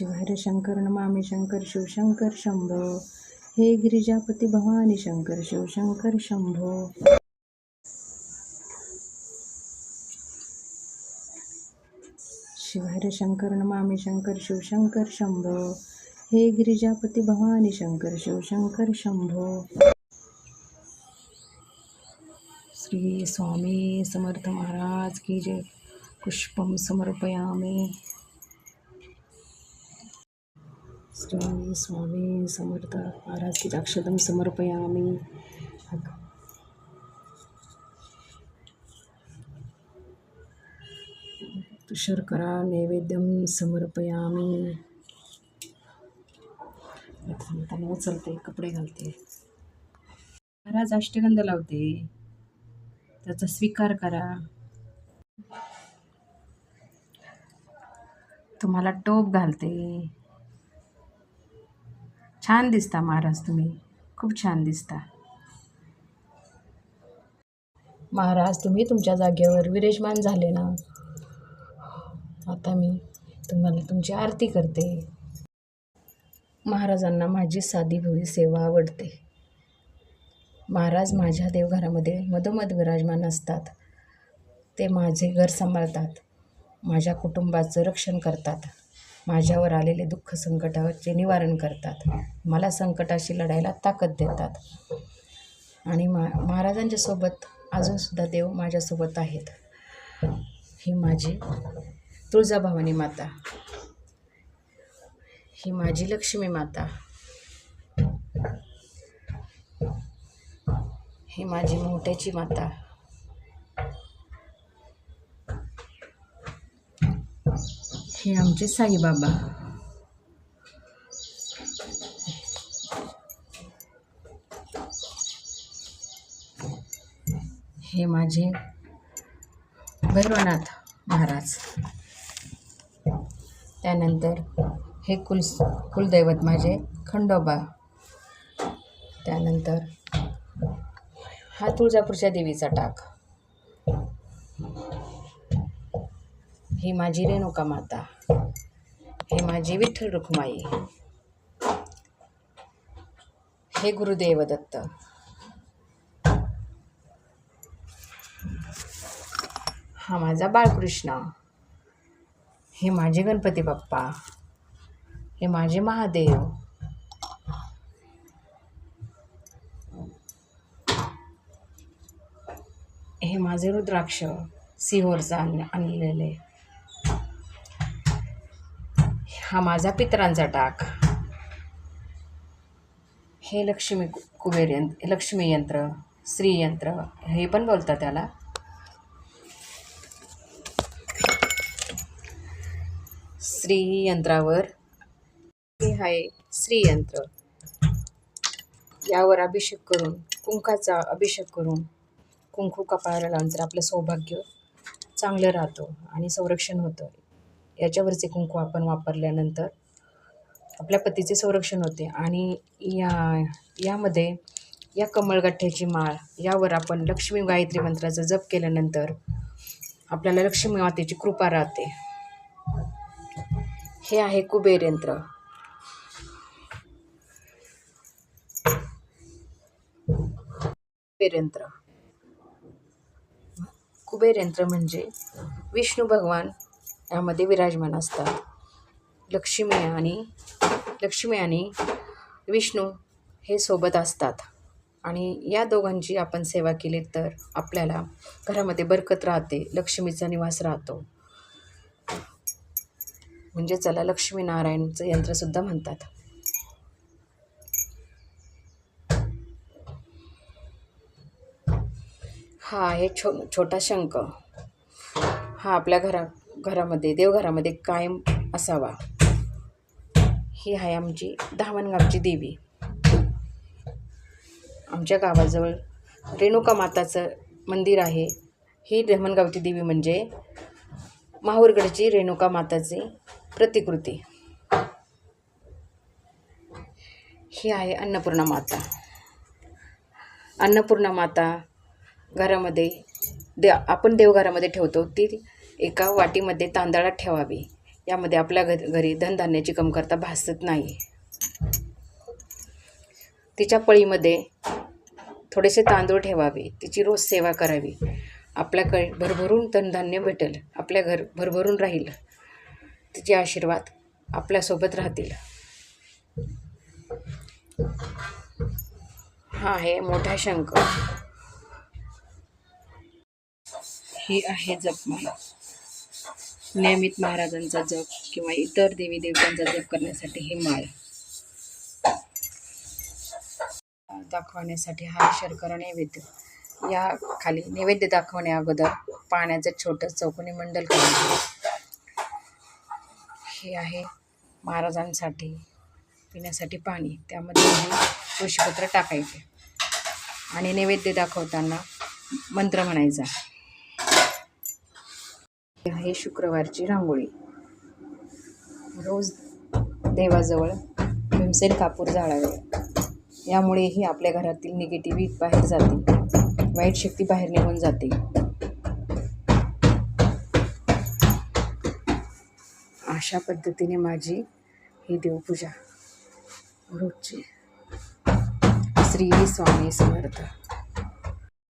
शिवहर शंकर नमामि शंकर शिवशंकर शंभो। हे गिरिजापती भवानी शंकर शिवशंकर शंभो। शिवहर शंकर नमामि शंकर शिवशंकर शंभो। हे गिरिजापती भवानी शंकर शिवशंकर शंभो। श्री स्वामी समर्थ महाराज की जय। पुष्पम समर्पयामी। श्री स्वामी समर्थ. महाराज की अक्षतम समर्पयामी. शर्करा नैवेद्यम समर्पयामी. त्यांना उचलते कपडे घालते. महाराज अष्टगंध लावते. त्याचा स्वीकार करा. तुम्हाला टोप घालते. छान दिसता महाराज तुम्ही. खूप छान दिसता. महाराज तुम्ही तुमच्या जागेवर विराजमान झाले ना? आता मी तुम्हाला तुमची आरती करते. महाराजांना माझी साधी भोळी सेवा आवडते. महाराज माझ्या देवघरामध्ये मधोमध विराजमान असतात. ते माझे घर सांभाळतात. माझ्या कुटुंबाचं रक्षण करतात. माझ्यावर आलेले दुःख संकटाचे निवारण करतात. मला संकटाशी लढायला ताकद देतात. आणि मा महाराजांच्या सोबत अजूनसुद्धा देव माझ्यासोबत आहेत. ही माझी तुळजाभवानी माता. ही माझी लक्ष्मी माता. ही माझी मोठ्याची माता. हे आमचे साईबाबा हे माझे भैरवनाथ महाराज त्यानंतर हे कुल कुलदैवत माझे खंडोबा. त्यानंतर हा तुळजापूरच्या देवीचा टाक. ही माझी रेणुका माता. हे माझी विठ्ठल रुक्माई. हे गुरुदेव दत्त हा माझा बाळकृष्ण. हे माझे गणपती बाप्पा. हे माझे महादेव. हे माझे रुद्राक्ष सिहोरचा आण आणलेले. हा माझा पितरांचा टाक हे लक्ष्मी कु- कुबेर यंत्र लक्ष्मी यंत्र श्री यंत्र हे पण बोलतात त्याला. श्री यंत्रावर हे आहे श्री यंत्र. यावर अभिषेक करून कुंकाचा अभिषेक करून कुंकू कपाळाला लावून तर आपलं सौभाग्य चांगलं राहतं आणि संरक्षण होतं. याच्यावरचे कुंकू आपण वापरल्यानंतर आपल्या पतीचे संरक्षण होते. आणि या यामध्ये या कमळगठ्ठ्याची माळ यावर आपण लक्ष्मी गायत्री मंत्राचा जप केल्यानंतर आपल्याला लक्ष्मी मातेची कृपा राहते. हे आहे कुबेर यंत्र. कुबेर यंत्र. कुबेर यंत्र म्हणजे विष्णू भगवान यामध्ये विराजमान असतात. लक्ष्मी आणि लक्ष्मी आणि विष्णू हे सोबत असतात. आणि या दोघांची आपण सेवा केली तर आपल्याला घरामध्ये बरकत राहते लक्ष्मीचा निवास राहतो. म्हणजे चला लक्ष्मीनारायणचं यंत्रसुद्धा म्हणतात. हा आहे छो छोटा शंख. हा आपल्या घरा घरामध्ये देवघरामध्ये कायम असावा. ही आहे आमची धावणगावची देवी. आमच्या गावाजवळ रेणुका माताचं मंदिर आहे. ही धामणगावची देवी म्हणजे माहूरगडची रेणुका माताची प्रतिकृती. ही आहे अन्नपूर्णा माता. अन्नपूर्णा माता घरामध्ये दे आपण देवघरामध्ये ठेवतो. ती एका वाटीमध्ये तांदळात ठेवावी. यामध्ये आपल्या घ घरी धनधान्याची कमतरता भासत नाही. तिच्या पळीमध्ये थोडेसे तांदूळ ठेवावे. तिची रोज सेवा करावी. आपल्याकडे भरभरून धनधान्य भेटेल. आपल्या घर भरभरून राहील. तिचे आशीर्वाद आपल्यासोबत राहतील. हा आहे मोठा शंख. ही आहे जपमाला नियमित महाराजांचा जप किंवा इतर देवी देवतांचा जप करण्यासाठी ही माळ. दाखवण्यासाठी हा शर्करा नैवेद्य. या खाली नैवेद्य दाखवण्या अगोदर पाण्याचं छोटं चौकोनी मंडल करायचं हे आहे महाराजांसाठी पिण्यासाठी पाणी. त्यामध्ये हे तुळशीपत्र टाकायचे. आणि नैवेद्य दाखवताना मंत्र म्हणायचा. आहे शुक्रवारची रांगोळी. रोज देवाजवळ भीमसेन कापूर जाळावे. यामुळेही आपल्या घरातील निगेटिव्ही बाहेर जाते. वाईट शक्ती बाहेर निघून जाते. अशा पद्धतीने माझी ही देवपूजा रोजची. श्री स्वामी समर्थ.